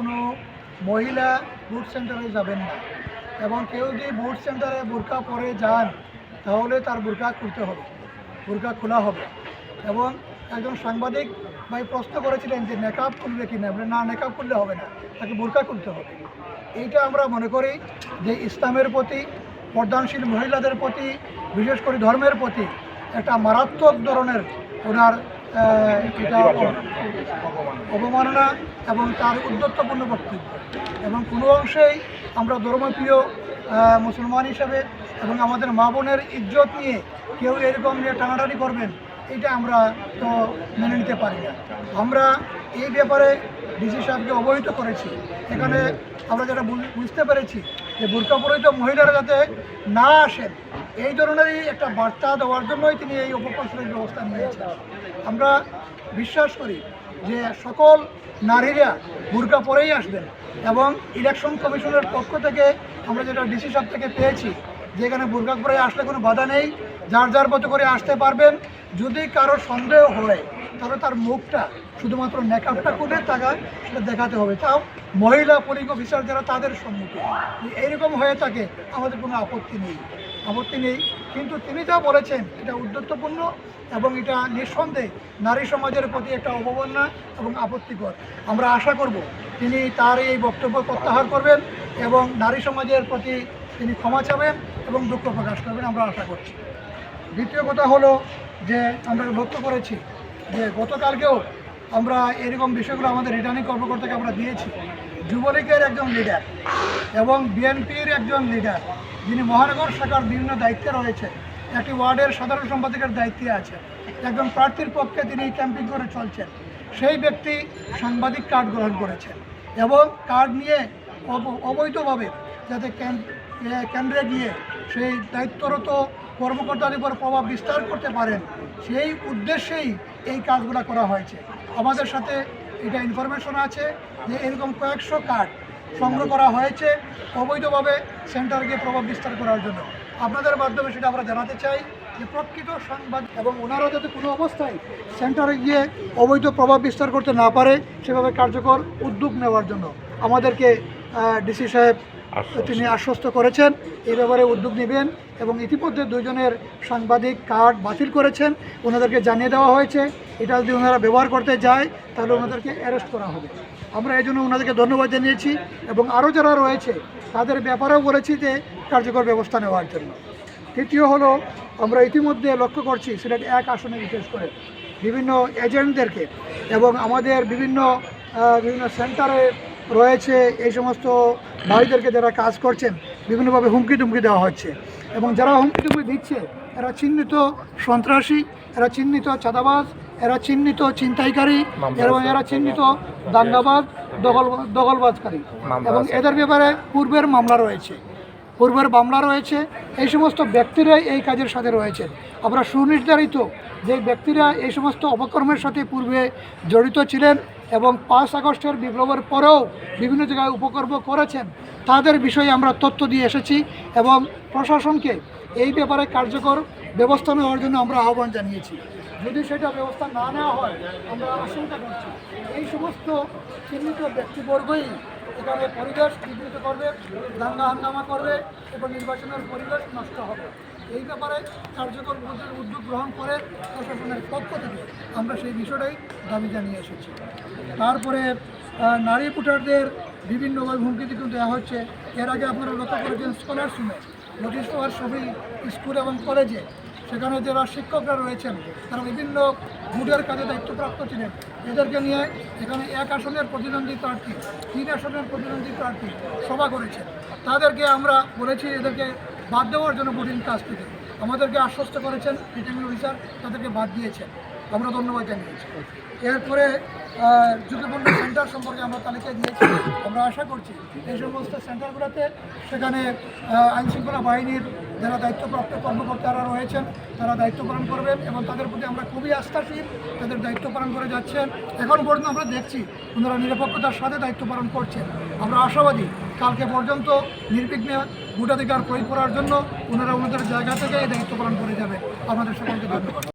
কোনো মহিলা বুথ সেন্টারে যাবেন না। এবং কেউ যদি বুথ সেন্টারে বোরকা পরে যান, তাহলে তার বোরকা খুলতে হবে বোরকা খোলা হবে। এবং একজন সাংবাদিক ভাই প্রশ্ন করেছিলেন যে নেকাব খুলবে কি না? না নেকাব খুললে হবে না, তাকে বোরকা খুলতে হবে। এইটা আমরা মনে করি যে, ইসলামের প্রতি, পর্দানশীল মহিলাদের প্রতি, বিশেষ করে ধর্মের প্রতি, একটা মারাত্মক ধরনের ওনার এটা অবমাননা এবং তার উদ্যত্তপূর্ণ বক্তব্য। এবং কোনো অংশেই আমরা ধর্মপ্রিয় মুসলমান হিসাবে এবং আমাদের মা বোনের ইজ্জত নিয়ে কেউ এরকম নিয়ে টানাটানি করবেন এটা আমরা তো মেনে নিতে পারি না। আমরা এই ব্যাপারে ডিসি সাহেবকে অবহিত করেছি। এখানে আমরা যেটা বুঝ- বুঝতে পেরেছি যে বোরকা পরিহিত মহিলারা যাতে না আসেন এই ধরনেরই একটা বার্তা দেওয়ার জন্যই তিনি এই উপকৌশলের ব্যবস্থা নিয়েছেন। আমরা বিশ্বাস করি যে সকল নারীরা বোরকা পরেই আসবেন এবং ইলেকশন কমিশনের পক্ষ থেকে আমরা যেটা ডিসি সাহেব থেকে পেয়েছি, যে এখানে বোরকা পরে আসলে কোনো বাধা নেই, যার যার মতো করে আসতে পারবেন। যদি কারও সন্দেহ হয়, তাহলে তার মুখটা শুধুমাত্র মেকআপটা করে টাকা সেটা দেখাতে হবে। তাও মহিলা পুলিশ অফিসার যারা তাদের সম্মুখে। যদি এইরকম হয়ে থাকে, আমাদের কোনো আপত্তি নেই। আপত্তি নেই। কিন্তু তিনি যা বলেছেন, এটা উদ্যত্তপূর্ণ এবং এটা নিঃসন্দেহে নারী সমাজের প্রতি একটা অবমাননা এবং আপত্তিকর। আমরা আশা করব তিনি তার এই বক্তব্য প্রত্যাহার করবেন এবং নারী সমাজের প্রতি তিনি ক্ষমা চাবেন এবং দুঃখ প্রকাশ করবেন, আমরা আশা করছি। দ্বিতীয় কথা হলো যে আমরা লক্ষ্য করেছি যে গতকালকেও আমরা এরকম বিষয়গুলো আমাদের রিটার্নিং কর্মকর্তাকে আমরা দিয়েছি। যুবলীগের একজন লিডার এবং বিএনপির একজন লিডার যিনি মহানগর শাখার বিভিন্ন দায়িত্বে রয়েছে একটি ওয়ার্ডের সাধারণ সম্পাদকের দায়িত্বে আছে একজন প্রার্থীর পক্ষে তিনি ক্যাম্পিং করে চলছেন। সেই ব্যক্তি সাংবাদিক কার্ড গ্রহণ করেছেন এবং কার্ড নিয়ে অব- অবৈধভাবে যাতে কেন্দ্রে গিয়ে সেই দায়িত্বরত কর্মকর্তাদের উপর প্রভাব বিস্তার করতে পারেন, সেই উদ্দেশ্যেই এই কাজগুলো করা হয়েছে। আমাদের সাথে এটা ইনফরমেশন আছে যে এরকম কয়েকশো কার্ড সংগ্রহ করা হয়েছে অবৈধভাবে সেন্টারকে প্রভাব বিস্তার করার জন্য। আপনাদের মাধ্যমে সেটা আমরা জানাতে চাই যে প্রকৃত সংবাদ এবং ওনারা যাতে কোনো অবস্থায় সেন্টারে গিয়ে অবৈধ প্রভাব বিস্তার করতে না পারে, সেভাবে কার্যকর উদ্যোগ নেওয়ার জন্য আমাদেরকে ডিসি সাহেব তিনি আশ্বস্ত করেছেন এই ব্যাপারে উদ্যোগ নেবেন এবং ইতিমধ্যে দুজনের সাংবাদিক কার্ড বাতিল করেছেন, ওনাদেরকে জানিয়ে দেওয়া হয়েছে। এটা যদি ওনারা ব্যবহার করতে যায়, তাহলে ওনাদেরকে অ্যারেস্ট করা হবে। আমরা এই জন্য ওনাদেরকে ধন্যবাদ জানিয়েছি এবং আরও যারা রয়েছে, তাদের ব্যাপারেও বলেছি যে কার্যকর ব্যবস্থা নেওয়ার জন্য। তৃতীয় হলো, আমরা ইতিমধ্যে লক্ষ্য করছি সিলেট এক আসনে বিশেষ করে বিভিন্ন এজেন্টদেরকে এবং আমাদের বিভিন্ন বিভিন্ন সেন্টারে রয়েছে এই সমস্ত ভাইদেরকে যারা কাজ করছেন বিভিন্নভাবে হুমকি টুমকি দেওয়া হচ্ছে। এবং যারা হুমকি টুমকি দিচ্ছে এরা চিহ্নিত সন্ত্রাসী এরা চিহ্নিত চাঁদাবাজ এরা চিহ্নিত ছিনতাইকারী এবং এরা চিহ্নিত দাঙ্গাবাজ দখল দখলবাজকারী। এবং এদের ব্যাপারে পূর্বের মামলা রয়েছে। পূর্বের মামলা রয়েছে। এই সমস্ত ব্যক্তিরাই এই কাজের সাথে রয়েছে। আমরা সুনির্ধারিত যে ব্যক্তিরা এই সমস্ত অপকর্মের সাথে পূর্বে জড়িত ছিলেন এবং পাঁচ আগস্টের বিপ্লবের পরেও বিভিন্ন জায়গায় উপকর্ম করেছেন। তাদের বিষয়ে আমরা তথ্য দিয়ে এসেছি এবং প্রশাসনকে এই ব্যাপারে কার্যকর ব্যবস্থা নেওয়ার জন্য আমরা আহ্বান জানিয়েছি। যদি সেটা ব্যবস্থা না নেওয়া হয়, আমরা আশঙ্কা করছি। এই সমস্ত চিহ্নিত ব্যক্তিবর্গই এখানে পরিবেশ বিঘ্নিত করবে, দাঙ্গা হাঙ্গামা করবে এবং নির্বাচনের পরিবেশ নষ্ট হবে। এই ব্যাপারে কার্যকর উদ্যোগ- গ্রহণ করে প্রশাসনের পক্ষ থেকে আমরা সেই বিষয়টাই দাবি জানিয়ে এসেছি। তারপরে নারী ভোটারদের বিভিন্নভাবে হুমকি কিন্তু দেওয়া হচ্ছে। এর আগে আপনারা লক্ষ্য করেছেন স্কলারশিপে নোটিশ পাওয়ার সবই স্কুল এবং কলেজে। সেখানে যারা শিক্ষকরা রয়েছেন, তারা বিভিন্ন বুডের কাজে দায়িত্বপ্রাপ্ত ছিলেন। এদেরকে নিয়ে এখানে এক আসনের প্রতিদ্বন্দ্বী প্রার্থী, তিন আসনের প্রতিদ্বন্দ্বী প্রার্থী সভা করেছেন তাদেরকে আমরা বলেছি এদেরকে বাদ দেওয়ার জন্য বুডিং কাজ থেকে। আমাদেরকে আশ্বস্ত করেছেন রিটার্নিং অফিসার তাদেরকে বাদ দিয়েছেন। আমরা ধন্যবাদ জানিয়েছি। এরপরে ঝুঁকিপূর্ণ সেন্টার সম্পর্কে আমরা তালিকা দিয়েছি। আমরা আশা করছি এই সমস্ত সেন্টারগুলোতে সেখানে আইনশৃঙ্খলা বাহিনীর যারা দায়িত্বপ্রাপ্ত কর্মকর্তারা রয়েছেন, তারা দায়িত্ব পালন করবেন এবং তাদের প্রতি আমরা খুবই আস্থাশীল, তাদের দায়িত্ব পালন করে যাচ্ছেন। এখন পর্যন্ত আমরা দেখছি ওনারা নিরপেক্ষতার সাথে দায়িত্ব পালন করছেন। আমরা আশাবাদী, কালকে পর্যন্ত নির্বিঘ্নে ভোটাধিকার প্রয়োগ করার জন্য ওনারা ওনাদের জায়গা থেকে এই দায়িত্ব পালন করে যাবে আমাদের সকলকে ধন্যবাদ।